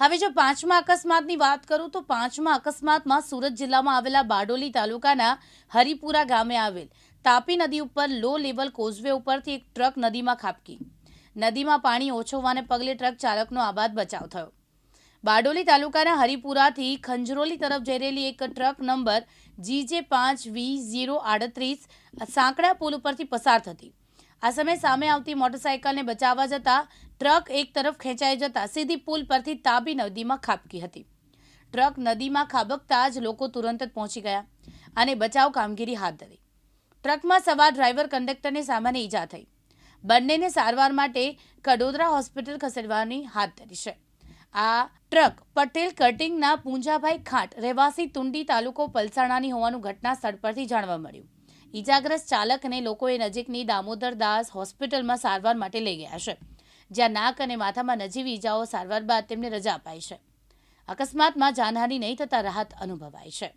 હવે જો પાંચમા અકસ્માતની વાત કરું તો પાંચમા અકસ્માતમાં સુરત જિલ્લામાં આવેલા બારડોલી તાલુકાના હરિપુરા ગામે આવેલ તાપી નદી ઉપર લો લેવલ કોઝવે ઉપરથી એક ટ્રક નદીમાં ખાબકી. નદીમાં પાણી ઓછો હોવાને પગલે ટ્રક ચાલકનો આબાદ બચાવ થયો. બારડોલી તાલુકાના હરિપુરાથી ખંજરોલી તરફ જઈ રહેલી એક ટ્રક નંબર જીજે પાંચ વી ઝીરો આડત્રીસ સાંકડા પુલ ઉપરથી પસાર થતી. આ સમયે સામે આવતી મોટરસાયકલને બચાવવા જતાં ટ્રક એક તરફ ખેંચાઈ જતા સીધી પુલ પરથી તાબી નદીમાં ખાબકી હતી. ટ્રક નદીમાં ખાબકતા જ લોકો તુરંત જ પહોંચી ગયા અને બચાવ કામગીરી હાથ ધરી. ટ્રકમાં સવાર ડ્રાઈવર કંડક્ટરને સામાન્ય ઈજા થઈ. બંનેને સારવાર માટે કડોદરા હોસ્પિટલ ખસેડવાની હાથ ધરી છે. આ ટ્રક પટેલ કટિંગના પૂંજાભાઈ ખાંટ, રહેવાસી તુંડી તાલુકો પલસાણાની હોવાનું ઘટના સ્થળ પરથી જાણવા મળ્યું. ઈજાગ્રસ્ત ચાલકને લોકોએ નજીકની દામોદર દાસ હોસ્પિટલમાં સારવાર માટે લઈ ગયા છે. જ્યાં નાક અને માથામાં નજીવી ઈજાઓ સારવાર બાદ તેમને રજા અપાઈ છે. અકસ્માતમાં જાનહાનિ નહીં થતાં રાહત અનુભવાય છે.